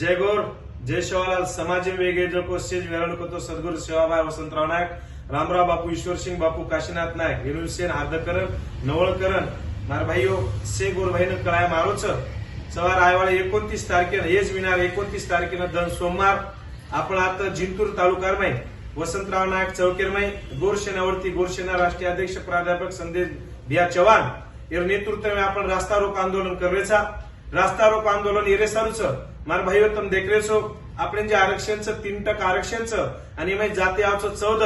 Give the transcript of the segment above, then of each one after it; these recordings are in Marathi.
जय गौर जय शिवालाल समाज वेगळे जो कोस्टेज वेरण करतो सद्गुरू शिवाबाई वसंतराव नायक रामराव बापू ईश्वरसिंग बापू काशीनाथ नायक रेणुसेन हार्दकरण नवळकरण मार भाईयो से गोरभाईनं कळाय मारोच. सवार आयवाळे एकोणतीस तारखेनं हेच विनार एकोणतीस तारखेनं दन सोमवार आपण आता जिंतूर तालुकारमय वसंतराव नायक चौकेरमाई गोरसेनावरती गोरसेना राष्ट्रीय अध्यक्ष प्राध्यापक संदेश भिया चव्हाण. या नेतृत्व में आपण रास्ता रोक आंदोलन करवेचा रास्ता रोक आंदोलन एरेसारूच मार भाई तम देखरेसो आपण जे आरक्षणचं तीन टक्के आरक्षणचं आणि माही जाती आवचं चौद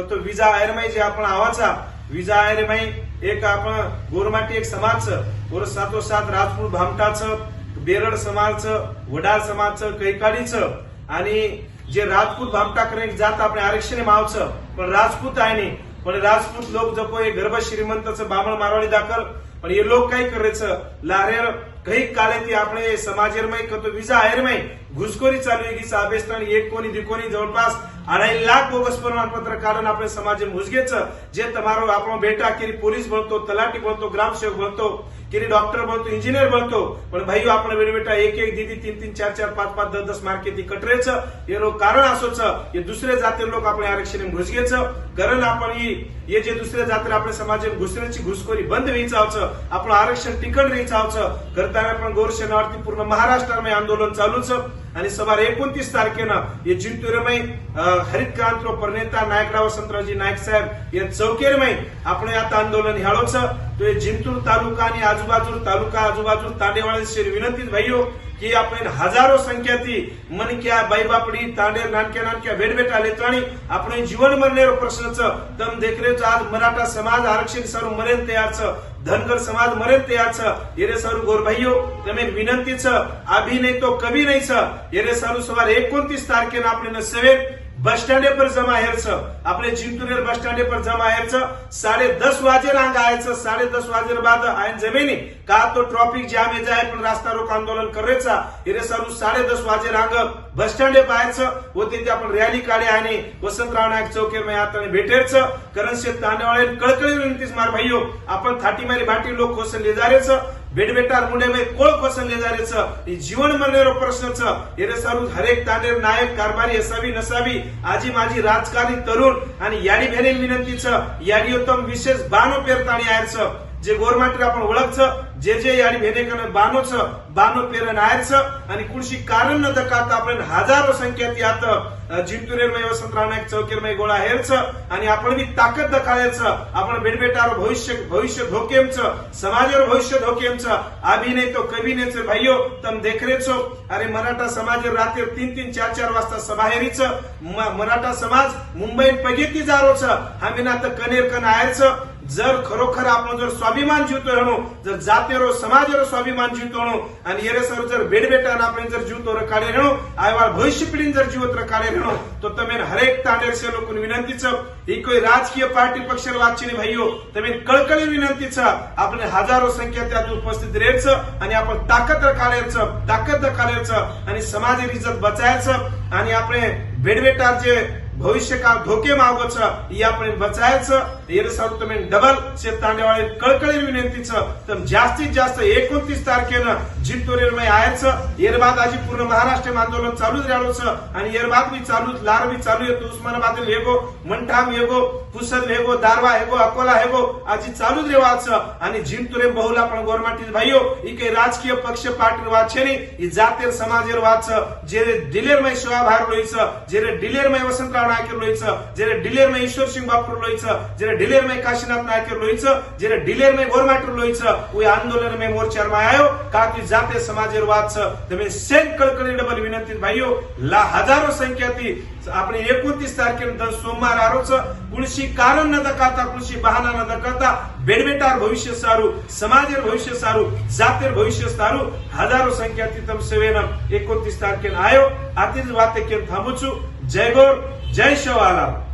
तो विजा आयरमाई जे आपण आवाचा विजा आयरमाई एक आपण गोरमाटी एक समाजचं गोर सातोसात राजपूत भामटाचं बेरड समाजचं वडाळ समाजचं कैकाडीचं आणि जे राजपूत भामटाकडे जात आपण आरक्षण मावचं पण राजपूत आहे नाही पण राजपूत लोक जपो हे गर्भ श्रीमंतचं बामण मारवाडी दाखल पण हे लोक काय करायचं? लारेर કઈ કાળેથી આપણે સમાજેરમાંય કતો બીજા આયરમાંય ઘુસખોરી ચાલુ એ ગીસા આબેસ્તાન એક કોની દીકોની જવળપાસ અઢાઈ લાખ બોગસ પ્રમાણ પત્ર કારણ આપણે સમાજે મૂઝગે છે જે તમારો આપણો બેટા કેરી પોલીસ ભણતો તલાટી ભણતો ગ્રામ સેવક ભણતો કેરી ડોક્ટર ભણતો ઇન્જિનિયર ભણતો પણ ભાઈઓ આપણે બેટા બેટા એક એક દીદી તીન તીન ચાર ચાર પાંચ પાંચ દસ દસ માર્કેટથી કટરે છે એનો કારણ આસો છે એ દુસરે જાતે લોકો આપણે આરક્ષણ ઘુસગે છે कारण आपण ही हे जे दुसऱ्या जात्रा आपल्या समाजात घुसण्याची घुसखोरी बंद व्हायचं आवचं आपण आरक्षण टिकट व्हायचं आवचं करताना आपण गोरसेनावरती पूर्ण महाराष्ट्रामध्ये आंदोलन चालूच आणि सवार एकोणतीस तारखेनं हे जिंतूरमय हरित क्रांती प्रणेता नायकराव वसंतरावजी नायक साहेब या चौकेरमय आपण आता आंदोलन ह्याळोच. तो जिंतूर तालुका आणि आजूबाजू तालुका आजूबाजू तांडेवाडी विनंती भाईयो की आपण हजारो संख्या ती मनक्या बाईबापडी तांडे नाटक्या नाटक्या वेडवेट आले. आणि आपण जीवन मरणे प्रश्नच दम देखरेच आज मराठा समाज आरक्षित सर्व मरेन तयाच धनगर समाज मरेन तयाच. येरे सर गोरभाई तमे विनंतीच अभिनय तो कवी नाही सर येरे सर सव्वा एकोणतीस तारखेला आपले न सेवेत बस स्टैंडे पर जमा छ अपने चिंतुनेर बस स्टैंडे पर जमा छ साढ़े दस वाजे रंग आए छ साढ़े दस वाजे बाद आयन जमीनी. का तो ट्रॉफिक जाम है जाए पण रास्ता रोक आंदोलन करायचा. छ इरे सरू साढ़े दस वाजे रंग बस स्टैंडे पाए छ वो तिथे आपण रॅली काढे आणि वसंतराव नायक चौके में आता भेटेर करण करंशे तांडेवाळे कळकळी विनंतीस मार भाईयो. आपण थाटी मारी भाटी लोक खोसले जायचं. जा रहे कोसले जारेचं बेडबेटार मुंडे मध्ये कोळ कोसले जारेचं जीवन मरण्यावर प्रश्नचं एरे सारू हरेक तांडेर नायक कारभारी असावी नसावी जे गोरमेंट आपण ओळखचं जे जे आणि भेनेकन बानोच बानो पेरन आयच आणि कुणशी कारण न दकात आपण हजारो संख्येत यात जिंतुरेरमय वसंतराव नाईक चौकेरमय गोळा हेरच आणि आपण बी ताकद दखायच आपण बेडबेटावर भविष्य भविष्य धोकेमचं समाजावर भविष्य धोकेमच आभी नाही तो कवी नेच भाईयो तम देखरेचो अरे मराठा समाज रात्री तीन तीन चार चार वाजता सभाहेरीचं म- मराठा समाज मुंबईत पगेती जारोचं आम्ही ना आता कनेर कन आयच जर खरोखर आपण जर स्वाभिमान जीवतो हणो जर जाति रो समाज रो स्वाभिमान जीवतो हणो आणि येरे सर जर बेडबेटान आपण जर जिवतो र काळे हणो आयवाळ भविष्य पिढी जर जिवत र काळे हणो तो तमे हरेक तानेर से लोकन विनंती छ ही कोई राजकीय पार्टी पक्ष वाचिने भाईयो तमे कळकळे विनंती छ आपण हजारो संख्या त्यात उपस्थित रेच आणि आपण ताकत र काळे छ ताकत र छ आणि समाज इज्जत बचायच आणि आपण बेडबेटार जे भविष्य का धोखे मागोच यापणे बचायचं येरसावतमेन डबल शेतांडेवाळे कळकळी विनंतीचं. तर जास्तीत जास्त एकोणतीस तारखेनं जिंतोरेरमय यायचं येरबाद आजी पूर्ण महाराष्ट्र आंदोलन चालूच राहिलोच आणि येरबाद बी चालूच लार बी चालू येतो उस्मानाबाद हेगो मनठाम हेगो पुसल हेगो दारवा हेगो अकोला हेगो आजी चालूच रेवाच. आणि जिंतुरे बहुला पण गोरमाटील भाईयो इके राजकीय पक्ष पाटील वाचे नाही जातेर समाजेर वाच. जे डिलेरमय शिवा भार लोईचं जे डिलेरमय वसंत છે જે ડિલેરમય વસંતરાવ નાયકર લોહી છે જે ડિલેરમય ઈશ્વરસિંહ બાપુર લોહી છે જે ડિલેરમય કાશીનાથ નાયકર લોહી છે જે ડિલેરમય ગોરમાટર લોહી છે કોઈ આંદોલન में મોરચારમાં આવ્યો કાકી જાતે સમાજેર વાત છે તમે સેન કળકળી ડબલ વિનંતી ભાઈઓ લા હજારો સંખ્યાથી આપણે એકોણત્રીસ તારીખે દસ સોમવાર આરો છે કુણસી કારણ ન દકાતા કુણસી બહાના ન દકાતા બેડબેટાર ભવિષ્ય સારું સમાજેર ભવિષ્ય સારું જાતેર ભવિષ્ય સારું હજારો સંખ્યાથી તમે સેવેન એકોણત્રીસ તારીખે આવ્યો આથી જ વાતે કેમ થાંભું છું જય ગોર જય શિવારામ